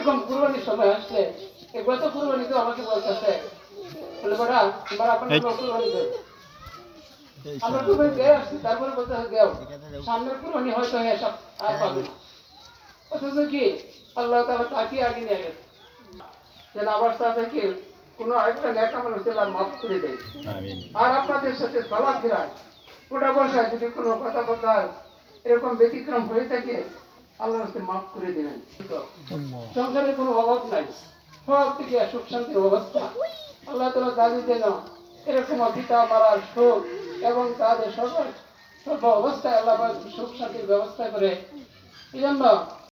এরকম কুরবানির সময় আসলে এগুলো তো কুরবানি তো আমাকে বলতেছে। বলে বড়া তোমার আপনার কুরবানি দেবে আমরা কুরবানি দিয়ে আসছি তারপরে বলতে হবে দেও সামনের কুরবানি হয়তো এসব আর পাবে অথচ কি? আল্লাহ তালা তাকে আগে নিয়ে গেছে। যেন আবার সাথে কি কোনো আরেকটা ন্যাকা মানুষ মাফ করে দেয়। আর আপনাদের সাথে চলাফেরা ওটা বসায় যদি কোনো কথা বলা এরকম ব্যতিক্রম হয়ে থাকে আল্লাহ রাস্তায় মাফ করে দেবেন সংসারের কোনো অভাব নাই। সব থেকে সুখ শান্তির অবস্থা। আল্লাহ তালা দাদি যেন এরকম পিতা মারার সুখ। এবং তাদের সর্ব সর্ব অবস্থায় আল্লাহ সুখ শান্তির ব্যবস্থা করে। এই জন্য